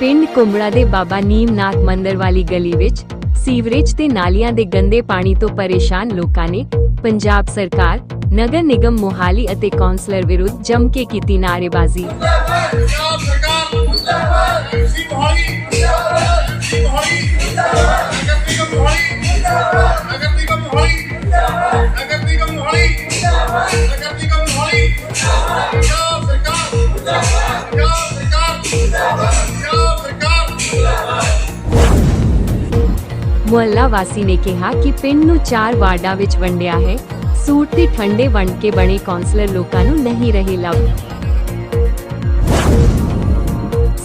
ਪਿੰਡ ਕੁੰਬੜਾ ਦੇ ਬਾਬਾ ਨੀਮਨਾਥ ਮੰਦਿਰ ਵਾਲੀ ਗਲੀ ਵਿੱਚ ਸੀਵਰੇਜ ਤੇ ਨਾਲੀਆਂ ਦੇ ਗੰਦੇ ਪਾਣੀ ਤੋਂ ਪਰੇਸ਼ਾਨ ਲੋਕਾਂ ਨੇ ਪੰਜਾਬ ਸਰਕਾਰ ਨਗਰ ਨਿਗਮ ਮੋਹਾਲੀ ਅਤੇ ਕੌਂਸਲਰ ਵਿਰੁੱਧ ਜੰਮ ਕੇ ਕੀਤੀ ਨਾਅਰੇਬਾਜ਼ੀ ਮੋਹਾਲੀ ਮੋਹਾਲੀ ਮੁਹੱਲਾ ਵਾਸੀ ਨੇ ਕਿਹਾ ਕਿ ਪਿੰਡ ਨੂੰ ਚਾਰ ਵਾਰਡਾਂ ਵਿੱਚ ਵੰਡਿਆ ਹੈ। ਸੂਟ ਤੇ ਠੰਡੇ ਵੰਡ ਕੇ ਬਣੇ ਕੌਂਸਲਰ ਲੋਕਾਂ ਨੂੰ ਨਹੀਂ ਰਹੇ ਲੱਭ।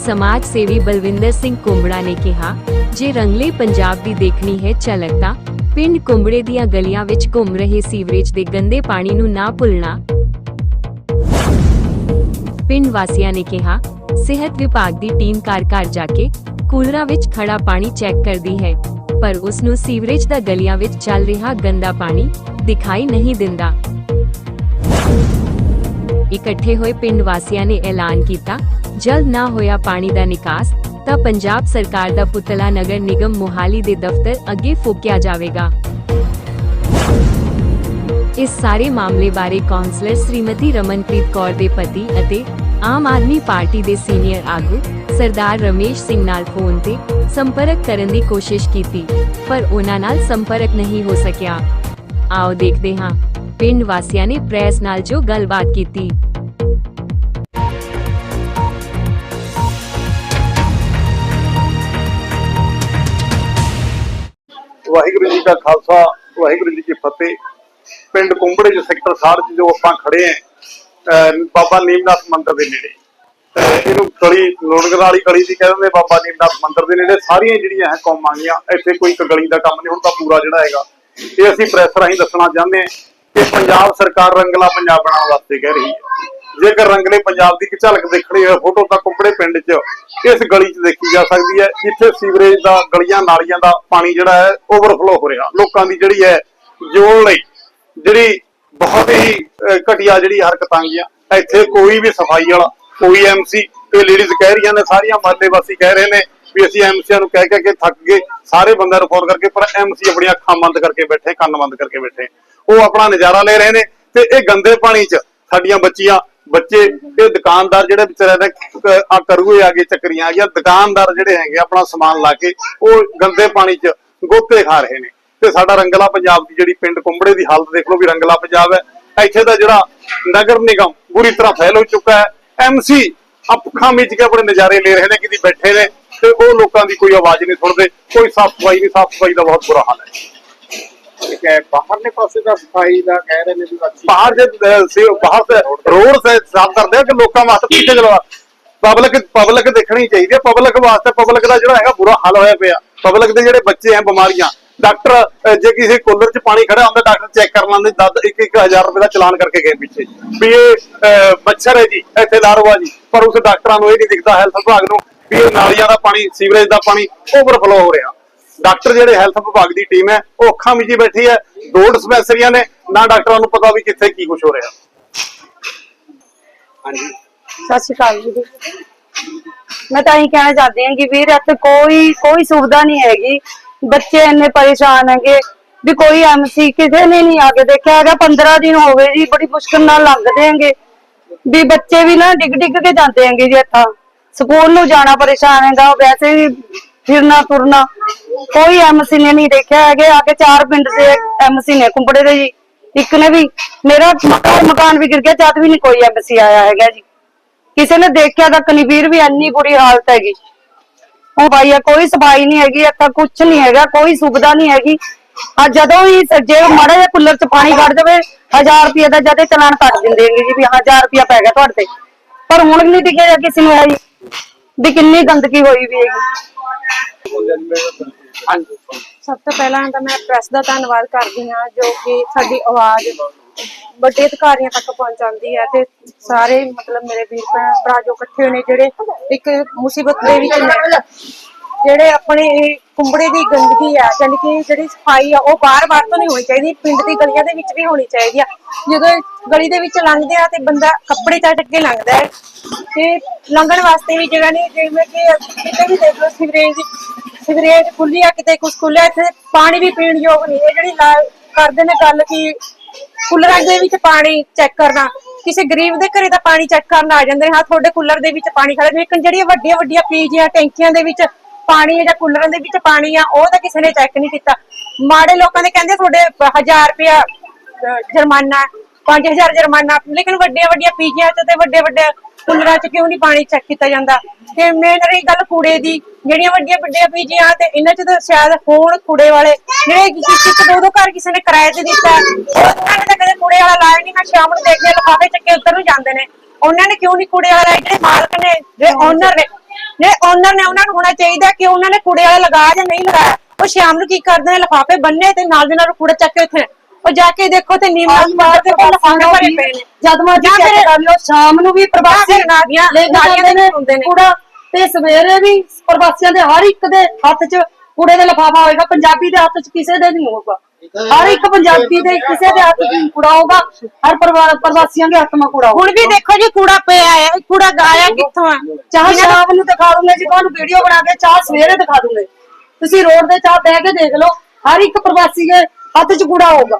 ਸਮਾਜ ਸੇਵੀ ਬਲਵਿੰਦਰ ਸਿੰਘ ਕੁੰਬੜਾ ਨੇ ਕਿਹਾ, ਜੇ ਰੰਗਲੇ ਪੰਜਾਬ ਦੀ ਦੇਖਣੀ ਹੈ ਝਲਕ ਪਿੰਡ ਕੁੰਬੜੇ ਦੀਆਂ ਗਲੀਆਂ ਵਿੱਚ ਘੁੰਮ ਰਹੇ ਸੀਵਰੇਜ ਦੇ ਗੰਦੇ ਪਾਣੀ ਨੂੰ ਨਾ ਭੁੱਲਣਾ। ਪਿੰਡ ਵਾਸੀਆਂ ਨੇ ਕਿਹਾ, ਸਿਹਤ ਵਿਭਾਗ ਦੀ ਟੀਮ ਘਰ ਘਰ ਜਾ ਕੇ ਕੂਲਰਾਂ ਵਿੱਚ ਖੜਾ ਪਾਣੀ ਚੈੱਕ ਕਰਦੀ ਹੈ। ਪਰ ਉਸ ਨੂੰ ਸੀਵਰੇਜ ਦਾ ਗਲੀਆਂ ਵਿੱਚ ਚੱਲ ਰਿਹਾ ਗੰਦਾ ਪਾਣੀ ਦਿਖਾਈ ਨਹੀਂ ਦਿੰਦਾ। ਇਕੱਠੇ ਹੋਏ ਪਿੰਡ ਵਾਸੀਆਂ ਨੇ ਐਲਾਨ ਕੀਤਾ, ਜਲਦ ਨਾ ਹੋਇਆ ਪਾਣੀ ਦਾ ਨਿਕਾਸ, ਤਾਂ ਪੰਜਾਬ ਸਰਕਾਰ ਦਾ ਪੁਤਲਾ ਨਗਰ ਨਿਗਮ ਮੋਹਾਲੀ ਦੇ ਦਫ਼ਤਰ ਅੱਗੇ ਫੂਕਿਆ ਜਾਵੇਗਾ। ਇਸ ਸਾਰੇ ਮਾਮਲੇ ਬਾਰੇ ਕਾਉਂਸਲਰ ਸ਼੍ਰੀਮਤੀ ਰਮਨਪ੍ਰੀਤ ਕੌਰ ਦੇ ਪਤੀ ਅਤੇ ਆਮ ਆਦਮੀ ਪਾਰਟੀ ਦੇ ਸੀਨੀਅਰ ਆਗੂ ਸਰਦਾਰ ਰਮੇਸ਼ ਸਿੰਘ ਨਾਲ ਫੋਨ ਤੇ ਸੰਪਰਕ ਕਰਨ ਦੀ ਕੋਸ਼ਿਸ਼ ਕੀਤੀ, ਪਰ ਉਹਨਾਂ ਨਾਲ ਸੰਪਰਕ ਨਹੀਂ ਹੋ ਸਕਿਆ। ਆਓ ਦੇਖਦੇ ਹਾਂ, ਪਿੰਡ ਵਾਸੀਆਂ ਨੇ ਪ੍ਰੈਸ ਨਾਲ ਜੋ ਗੱਲਬਾਤ ਕੀਤੀ। ਵਾਹਿਗੁਰੂ ਜੀ ਕਾ ਖਾਲਸਾ, ਵਾਹਿਗੁਰੂ ਜੀ ਕੀ ਫਤਿਹ। ਪਿੰਡ ਕੁੰਬੜੇ ਦੇ ਸੈਕਟਰ 60 ਚ ਜੋ ਆਪਾਂ ਖੜੇ ਆਂ ਅਹ ਬਾਬਾ ਨੀਮਨਾਥ ਮੰਦਿਰ ਦੇ ਨੇੜੇ। ਅਹ ਇਹਨੂੰ ਗਲੀ ਲੋੜਗੜ ਵਾਲੀ ਗਲੀ ਦੀ ਕਹਿੰਦੇ ਬਾਬਾ ਨੀਮਨਾਥ ਮੰਦਿਰ ਦੇ ਨੇੜੇ ਸਾਰੀਆਂ ਜਿਹੜੀਆਂ ਹੈ ਕੌਮਾਂ ਗੀਆਂ ਇੱਥੇ ਕੋਈ ਇੱਕ ਗਲੀ ਦਾ ਕੰਮ ਨਹੀਂ ਹੁਣ ਤਾਂ ਪੂਰਾ ਜਿਹੜਾ ਹੈਗਾ। ਇਹ ਅਸੀਂ ਪ੍ਰੈਸ ਰਾਹੀਂ ਦੱਸਣਾ ਚਾਹੁੰਦੇ ਹਾਂ ਕਿ ਪੰਜਾਬ ਸਰਕਾਰ ਰੰਗਲਾ ਪੰਜਾਬ ਬਣਾਉਣ ਵਾਸਤੇ ਕਹਿ ਰਹੀ ਹੈ। ਜੇਕਰ ਰੰਗਲੇ ਪੰਜਾਬ ਦੀ ਝਲਕ ਦੇਖਣੀ ਹੋਵੇ ਫੋਟੋ ਤਾਂ ਕੁੰਬੜੇ ਪਿੰਡ 'ਚ ਇਸ ਗਲੀ 'ਚ ਦੇਖੀ ਜਾ ਸਕਦੀ ਹੈ। ਜਿੱਥੇ ਸੀਵਰੇਜ ਦਾ ਗਲੀਆਂ ਨਾਲੀਆਂ ਦਾ ਪਾਣੀ ਜਿਹੜਾ ਹੈ ਓਵਰਫਲੋ ਹੋ ਰਿਹਾ। ਲੋਕਾਂ ਦੀ ਜਿਹੜੀ ਹੈ ਜੋੜ ਲਈ ਜਿਹੜੀ ਬਹੁਤ ਹੀ ਅਹ, ਘਟੀਆ ਜਿਹੜੀ ਹਰਕਤਾਂ ਗਈਆਂ ਇੱਥੇ ਕੋਈ ਵੀ ਸਫ਼ਾਈ ਵਾਲਾ ਕੋਈ ਐਮਸੀ ਕੋਈ ਲੇਡੀਜ਼ ਕਹਿ ਰਹੀਆਂ ਨੇ, ਸਾਰੀਆਂ ਮਹੱਲੇ ਵਾਸੀ ਕਹਿ ਰਹੇ ਨੇ ਵੀ ਅਸੀਂ ਐਮਸੀਆਂ ਨੂੰ ਕਹਿ ਕਹਿ ਕੇ ਥੱਕ ਗਏ, ਸਾਰੇ ਬੰਦਾ ਨੂੰ ਕਰਕੇ, ਪਰ ਐਮਸੀ ਆਪਣੀਆਂ ਅੱਖਾਂ ਬੰਦ ਕਰਕੇ ਬੈਠੇ, ਕੰਨ ਬੰਦ ਕਰਕੇ ਬੈਠੇ। ਉਹ ਆਪਣਾ ਨਜ਼ਾਰਾ ਲੈ ਰਹੇ ਨੇ ਤੇ ਇਹ ਗੰਦੇ ਪਾਣੀ 'ਚ ਸਾਡੀਆਂ ਬੱਚੀਆਂ, ਬੱਚੇ, ਇਹ ਦੁਕਾਨਦਾਰ ਜਿਹੜੇ ਵਿਚਾਰੇ ਨੇ ਆ ਕਰੂਏ ਆ ਗਏ ਚੱਕਰੀਆਂ ਆ ਗਈਆਂ ਦੁਕਾਨਦਾਰ ਜਿਹੜੇ ਹੈਗੇ ਆਪਣਾ ਸਮਾਨ ਲਾ ਕੇ, ਉਹ ਗੰਦੇ ਪਾਣੀ 'ਚ ਗੋਤੇ ਖਾ ਰਹੇ ਨੇ। ਤੇ ਸਾਡਾ ਰੰਗਲਾ ਪੰਜਾਬ ਦੀ ਜਿਹੜੀ ਪਿੰਡ ਕੁੰਬੜੇ ਦੀ ਹਾਲਤ ਦੇਖ ਲਓ ਵੀ ਰੰਗਲਾ ਪੰਜਾਬ ਹੈ। ਇੱਥੇ ਦਾ ਜਿਹੜਾ ਨਗਰ ਨਿਗਮ ਬੁਰੀ ਤਰ੍ਹਾਂ ਫੈਲ ਹੋ ਚੁੱਕਾ ਹੈ। ਐਮਸੀ ਅੱਖਾਂ ਵਿੱਚ ਕੇ ਆਪਣੇ ਨਜ਼ਾਰੇ ਲੈ ਰਹੇ ਨੇ ਕਿਤੇ ਬੈਠੇ ਨੇ ਤੇ ਉਹ ਲੋਕਾਂ ਦੀ ਕੋਈ ਆਵਾਜ਼ ਨਹੀਂ ਸੁਣਦੇ ਕੋਈ ਸਾਫ਼ ਸਫ਼ਾਈ ਨਹੀਂ ਸਾਫ਼ ਸਫ਼ਾਈ ਦਾ ਬਹੁਤ ਬੁਰਾ ਹਾਲ ਹੈ। ਠੀਕ ਹੈ ਬਾਹਰਲੇ ਪਾਸੇ ਦਾ ਸਫ਼ਾਈ ਦਾ ਕਹਿ ਰਹੇ ਨੇ ਵੀ ਅੱਛੀ ਬਾਹਰ ਜੇ ਸੇ ਬਾਹਰ ਤੇ ਰੋਡ ਸੇ ਸਾਫ਼ ਕਰਦੇ ਆ ਕਿ ਲੋਕਾਂ ਵਾਸਤੇ ਪਿੱਛੇ ਚਲਵਾ ਪਬਲਿਕ ਪਬਲਿਕ ਦੇਖਣੀ ਚਾਹੀਦੀ ਹੈ ਪਬਲਿਕ ਵਾਸਤੇ ਪਬਲਿਕ ਦਾ ਜਿਹੜਾ ਹੈਗਾ ਬੁਰਾ ਹਾਲ ਹੋਇਆ ਪਿਆ। ਪਬਲਿਕ ਦੇ ਜਿਹੜੇ ਬੱਚੇ ਆ ਬਿਮਾਰੀਆਂ ਡਾਕਟਰ ਜੇ ਕਿਸੇ ਕੂਲਰ 'ਚ ਪਾਣੀ ਖੜਾ ਹੁੰਦਾ, ਡਾਕਟਰ ਚੈੱਕ ਕਰ ਲੈਂਦੇ, ਦਸ, ਇੱਕ ਇੱਕ ਰੁਪਏ ਦਾ ਚਲਾਨ ਕਰਕੇ ਗਏ ਪਿੱਛੇ। ਵੀ ਇਹ ਮੱਛਰ ਹੈ ਜੀ, ਇੱਥੇ ਲਾਰਵਾ ਜੀ। ਪਰ ਉਸ ਡਾਕਟਰਾਂ ਨੂੰ ਇਹ ਨਹੀਂ ਦਿਖਦਾ, ਹੈਲਥ ਵਿਭਾਗ ਨੂੰ, ਵੀ ਇਹ ਨਾਲੀਆਂ ਦਾ ਪਾਣੀ, ਸੀਵਰੇਜ ਦਾ ਪਾਣੀ ਓਵਰਫਲੋ ਹੋ ਰਿਹਾ। ਡਾਕਟਰ ਜਿਹੜੇ ਹੈਲਥ ਵਿਭਾਗ ਦੀ ਟੀਮ ਹੈ, ਉਹ ਅੱਖਾਂ ਮਿਜੀ ਬੈਠੀ ਹੈ। ਦੋ ਡਿਸਪੈਂਸਰੀਆਂ ਨੇ, ਨਾ ਡਾਕਟਰਾਂ ਨੂੰ ਪਤਾ ਵੀ ਕਿੱਥੇ ਕੀ ਕੁਝ ਹੋ ਰਿਹਾ। ਹਾਂਜੀ। ਸਤਿ ਸ਼੍ਰੀ ਅਕਾਲ ਜੀ। ਮੈਂ ਤਾਂ ਇਹੀ ਕਹਿਣਾ ਚਾਹਦੀ ਹਾਂ ਕਿ ਵੀਰ, ਇੱਥੇ ਕੋਈ ਕੋਈ ਸੁਵਿਧਾ ਨਹੀਂ ਹੈਗੀ। ਬੱਚੇ ਇੰਨੇ ਪਰੇਸ਼ਾਨ ਹੈਗੇ ਵੀ ਕੋਈ ਐਮਸੀ ਕਿਸੇ ਨੇ ਨਹੀਂ ਆ ਕੇ ਦੇਖਿਆ ਹੈਗਾ 15 ਦਿਨ ਹੋ ਗਏ ਜੀ, ਬੜੀ ਮੁਸ਼ਕਲ ਨਾਲ ਲੰਘਦੇ ਹੈਗੇ। ਵੀ ਬੱਚੇ ਵੀ ਨਾ ਡਿੱਗ ਡਿੱਗ ਕੇ ਜਾਂਦੇ ਹੈਗੇ ਜੀ ਇੱਥਾਂ ਸਕੂਲ ਨੂੰ ਜਾਣਾ ਪਰੇਸ਼ਾਨ ਹੈਗਾ, ਵੈਸੇ ਵੀ ਫਿਰਨਾ ਤੁਰਨਾ। ਕੋਈ ਐਮਸੀ ਨੇ ਨਹੀਂ ਦੇਖਿਆ ਹੈਗੇ, ਆ ਕੇ ਚਾਰ ਪਿੰਡ ਦੇ ਐਮਸੀ ਨੇ, ਕੁੰਬੜੇ ਦੇ ਜੀ। ਇੱਕ ਨੇ ਵੀ, ਮੇਰਾ ਮਕਾਨ ਵੀ ਗਿਰ ਗਿਆ, ਜਦ ਵੀ ਨਹੀਂ ਕੋਈ ਐਮਸੀ ਆਇਆ ਹੈਗਾ ਜੀ। ਕਿਸੇ ਨੇ ਦੇਖਿਆ ਤਾਂ ਕਨਵੀਰ ਵੀ ਇੰਨੀ ਬੁਰੀ ਹਾਲਤ ਹੈਗੀ। ਉਹ ਭਾਈ ਕੋਈ ਸਫ਼ਾਈ ਨਹੀਂ ਹੈਗੀ, ਇੱਥੇ ਕੁਝ ਨਹੀਂ ਹੈਗਾ, ਕੋਈ ਸੁਵਿਧਾ ਨਹੀਂ ਹੈਗੀ। ਆ ਜਦੋਂ ਵੀ ਜੇ ਮਾੜਾ ਜਿਹਾ ਕੁੱਲਰ ਚ ਪਾਣੀ ਕੱਢ ਦੇਵੇ 1000 ਰੁਪਏ ਦਾ ਜਦੇ ਚਲਾਨ ਕੱਟ ਦਿੰਦੇ ਹੈਗੇ ਜੀ ਵੀ 1000 ਰੁਪਏ ਪੈ ਗਿਆ ਤੁਹਾਡੇ ਤੇ। ਪਰ ਹੁਣ ਨਹੀਂ ਦਿਖੇਗਾ ਕਿਸੇ ਨੂੰ ਹੈ ਜੀ ਵੀ ਕਿੰਨੀ ਗੰਦਗੀ ਹੋਈ ਵੀ ਹੈਗੀ। ਹਾਂਜੀ। ਸਭ ਤੋਂ ਪਹਿਲਾਂ ਤਾਂ ਮੈਂ ਪ੍ਰੈਸ ਦਾ ਧੰਨਵਾਦ ਕਰਦੀ ਹਾਂ, ਜੋ ਕਿ ਸਾਡੀ ਆਵਾਜ਼ ਵੱਡੇ ਅਧਿਕਾਰੀਆਂ ਤੱਕ ਪਹੁੰਚਾਉਂਦੀ ਹੈ ਤੇ ਸਾਰੇ ਮਤਲਬ ਮੇਰੇ ਵੀਰ ਭਰਾ ਜੋ ਇਕੱਠੇ ਨੇ, ਜਿਹੜੇ ਇੱਕ ਮੁਸੀਬਤ ਦੇ ਵਿੱਚ ਨੇ, ਜਿਹੜੇ ਆਪਣੇ ਇਹ ਕੁੰਬੜੇ ਦੀ ਗੰਦਗੀ ਆ ਯਾਨੀ ਕਿ ਜਿਹੜੀ ਸਫ਼ਾਈ ਆ, ਉਹ ਬਾਰ-ਬਾਰ ਤੋਂ ਨਹੀਂ ਹੋਣੀ ਚਾਹੀਦੀ, ਪਿੰਡ ਦੀ ਗਲੀਆਂ ਦੇ ਵਿੱਚ ਵੀ ਹੋਣੀ ਚਾਹੀਦੀ ਆ। ਜਦੋਂ ਗਲੀ ਦੇ ਵਿੱਚ ਲੰਘਦੇ ਆ ਤੇ ਬੰਦਾ ਕੱਪੜੇ ਚੱਟ ਕੇ ਲੰਘਦਾ ਹੈ। ਤੇ ਲੰਘਣ ਵਾਸਤੇ ਵੀ ਜਗ੍ਹਾ ਨਹੀਂ, ਜਿਵੇਂ ਕਿ ਕਿਤੇ ਵੀ ਦੇਖ ਲਓ ਸਿਵਰੇਜ ਸਿਵਰੇਜ ਖੁੱਲੀ ਆ ਕਿਤੇ ਕੁਛ ਖੁੱਲਿਆ ਇੱਥੇ ਪਾਣੀ ਵੀ ਪੀਣ ਯੋਗ ਨਹੀਂ ਇਹ ਜਿਹੜੀ ਲਾ- ਕਰਦੇ ਨੇ ਗੱਲ ਕਿ ਕੂਲਰਾਂ ਦੇ ਵਿੱਚ ਪਾਣੀ ਚੈੱਕ ਕਰਨਾ ਕਿਸੇ ਗਰੀਬ ਦੇ ਘਰੇ ਤਾਂ ਪਾਣੀ ਚੈੱਕ ਕਰਨ ਆ ਜਾਂਦੇ ਨੇ ਹਾਂ ਤੁਹਾਡੇ ਕੂਲਰ ਦੇ ਵਿੱਚ ਪਾਣੀ ਖੜਾ ਲੇਕਿਨ ਜਿਹੜੀਆਂ ਵੱਡੀਆਂ ਵੱਡੀਆਂ ਪੀਜੀਆਂ ਟੈਂਕੀਆਂ ਦੇ ਵਿੱਚ ਪਾਣੀ ਹੈ ਜਾਂ ਕੂਲਰਾਂ ਦੇ ਵਿੱਚ ਪਾਣੀ ਆ ਉਹ ਤਾਂ ਕਿਸੇ ਨੇ ਚੈੱਕ ਨਹੀਂ ਕੀਤਾ। ਮਾੜੇ ਲੋਕਾਂ ਦੇ ਕਹਿੰਦੇ ਤੁਹਾਡੇ 1000 ਰੁਪਇਆ ਅਹ, ਜੁਰਮਾਨਾ 5000 ਜੁਰਮਾਨਾ ਲੇਕਿਨ ਵੱਡੀਆਂ ਵੱਡੀਆਂ ਪੀਜੀਆਂ ਚ ਤੇ ਵੱਡੇ ਵੱਡੇ ਕੂਲਰਾਂ ਚ ਕਿਉਂ ਨਹੀਂ ਪਾਣੀ ਚੈੱਕ ਕੀਤਾ ਜਾਂਦਾ? ਤੇ ਮੇਨ ਰਹੀ ਗੱਲ ਕੂੜੇ ਦੀ। ਜਿਹੜੀਆਂ ਵੱਡੀਆਂ ਵੱਡੀਆਂ ਪੀਜੀਆਂ ਤੇ ਇਹਨਾਂ ਚ ਤਾਂ ਸ਼ਾਇਦ ਹੋਣ ਕੂੜੇ ਵਾਲੇ। ਜਿਹੜੇ ਕਿਸੇ ਇੱਕ ਦੋ ਦੋ ਘਰ ਕਿਸੇ ਨੇ ਕਿਰਾਏ ਤੇ ਦਿੱਤਾ। ਉਹਨਾਂ ਨੇ ਕਦੇ ਕੂੜੇ ਵਾਲਾ ਲਾਇਆ ਨਹੀਂ ਮੈਂ ਸ਼ਾਮ ਨੂੰ ਦੇਖਦੇ ਲਿਫਾਫੇ ਚੱਕੇ ਉੱਧਰ ਨੂੰ ਜਾਂਦੇ ਨੇ। ਉਹਨਾਂ ਨੇ ਕਿਉਂ ਨਹੀਂ ਕੂੜੇ ਵਾਲਾ ਜਿਹੜੇ ਮਾਲਕ ਨੇ, ਜਿਹੜੇ ਓਨਰ ਨੇ। ਜਿਹੜੇ ਓਨਰ ਨੇ, ਉਹਨਾਂ ਨੂੰ ਹੋਣਾ ਚਾਹੀਦਾ ਕਿ ਉਹਨਾਂ ਨੇ ਕੂੜੇ ਵਾਲਾ ਲਗਾਇਆ ਜਾਂ ਨਹੀਂ ਲਗਾਇਆ। ਉਹ ਸ਼ਾਮ ਨੂੰ ਕੀ ਕਰਦੇ ਨੇ? ਲਿਫਾਫੇ ਬੰਨੇ ਤੇ ਨਾਲ ਦੇ ਨਾਲ ਕੂੜਾ ਚੱਕ ਕੇ ਉੱਥੇ ਉਹ ਜਾ ਕੇ ਦੇਖੋ ਤੇ ਨੀਮ ਮਾਰ ਤੇ ਲਿਫਾਫੇ ਭਰੇ ਪਏ ਨੇ। ਜਦ ਮਰਜ਼ੀ ਚੈੱਕ ਕਰ ਲਿਓ ਸ਼ਾਮ ਨੂੰ ਵੀ ਪ੍ਰਵਾਸੀ ਲੈ ਦੇ ਨੇ ਹੁੰਦੇ ਨੇ। ਕੂੜਾ ਤੇ ਸਵੇਰੇ ਵੀ ਪ੍ਰਵਾਸੀਆਂ ਦੇ ਹਰ ਇੱਕ ਦੇ ਹੱਥ 'ਚ ਕੂੜੇ ਦਾ ਲਿਫਾਫਾ ਹੋਏਗਾ। ਪੰਜਾਬੀ ਦੇ ਹੱਥ 'ਚ ਕਿਸੇ ਦੇ ਨਹੀਂ ਹੋਊਗਾ। ਹਰ ਇੱਕ ਪੰਜਾਬੀ ਦੇ ਕਿਸੇ ਦੇ ਹੱਥ 'ਚ ਕੂੜਾ ਹੋਊਗਾ। ਹਰ ਪਰਿਵਾਰ ਪ੍ਰਵਾਸੀਆਂ ਦੇ ਹੱਥ 'ਚ ਕੂੜਾ ਹੋਊਗਾ। ਹੁਣ ਵੀ ਦੇਖੋ ਜੀ ਕੂੜਾ ਪਿਆ ਹੈ। ਕੂੜਾ ਗਾਇਆ ਕਿੱਥੋਂ ਆ? ਚਾਹ ਸ਼ਾਮ ਨੂੰ ਦਿਖਾ ਦੂੰਗੇ ਜੀ ਤੁਹਾਨੂੰ ਵੀਡੀਓ ਬਣਾ ਕੇ ਚਾਹ ਸਵੇਰੇ ਦਿਖਾ ਦੂੰਗੇ। ਤੁਸੀਂ ਰੋਡ ਦੇ ਚਾਹ ਬਹਿ ਕੇ ਦੇਖ ਲਓ। ਹਰ ਇੱਕ ਪ੍ਰਵਾਸੀ ਦੇ ਹੱਥ 'ਚ ਕੂੜਾ ਹੋਊਗਾ।